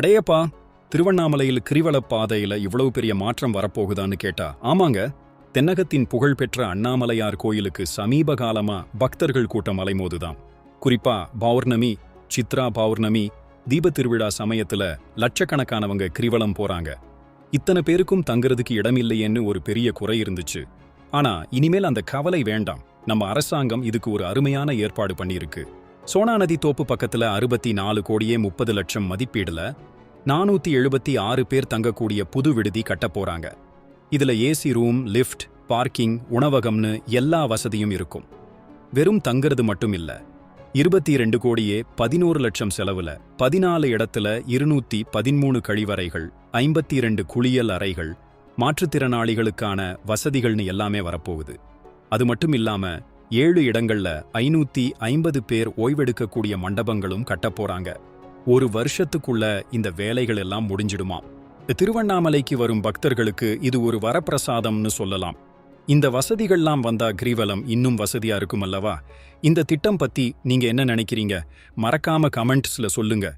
அடையப்பா திருவண்ணாமலையில் கிரிவலப் பாதையில இவ்வளவு பெரிய மாற்றம் வரப்போகுதான்னு கேட்டா ஆமாங்க. தென்னகத்தின் புகழ்பெற்ற அண்ணாமலையார் கோயிலுக்கு சமீப காலமா பக்தர்கள் கூட்டம் அலைமோதுதாம். குறிப்பா பௌர்ணமி சித்ரா பௌர்ணமி தீபத் திருவிழா சமயத்துல லட்சக்கணக்கானவங்க கிரிவலம் போறாங்க. இத்தனை பேருக்கும் தங்குறதுக்கு இடமில்லையேன்னு ஒரு பெரிய குறை இருந்துச்சு. ஆனா இனிமேல் அந்த கவலை வேண்டாம். நம்ம அரசாங்கம் இதுக்கு ஒரு அருமையான ஏற்பாடு பண்ணியிருக்கு. சோனா நதி தோப்பு பக்கத்துல அறுபத்தி நாலு கோடியே முப்பது லட்சம் மதிப்பீடுல நானூத்தி எழுபத்தி ஆறு பேர் தங்கக்கூடிய புது விடுதி கட்ட போறாங்க. இதுல ஏசி ரூம் லிஃப்ட் பார்க்கிங் உணவகம்னு எல்லா வசதியும் இருக்கும். வெறும் தங்குறது மட்டும் இல்ல இருபத்தி ரெண்டு கோடியே பதினோரு லட்சம் செலவுல பதினாலு இடத்துல இருநூத்தி பதிமூணு கழிவறைகள் ஐம்பத்தி இரண்டு குளியல் அறைகள் மாற்றுத்திறனாளிகளுக்கான வசதிகள்னு எல்லாமே வரப்போகுது. அது மட்டும் இல்லாம ஏழு இடங்கள்ல ஐநூத்தி ஐம்பது பேர் ஓய்வெடுக்கக்கூடிய மண்டபங்களும் கட்டப்போறாங்க ஒரு வருஷத்துக்குள்ள இந்த வேலைகள் எல்லாம் முடிஞ்சிடுமாம் திருவண்ணாமலைக்கு வரும் பக்தர்களுக்கு இது ஒரு வரப்பிரசாதம்னு சொல்லலாம். இந்த வசதிகள்லாம் வந்தா கிரிவலம் இன்னும் வசதியா இருக்கும் அல்லவா? இந்த திட்டம் பத்தி நீங்க என்ன நினைக்கிறீங்க? மறக்காம கமெண்ட்ஸ்ல சொல்லுங்க.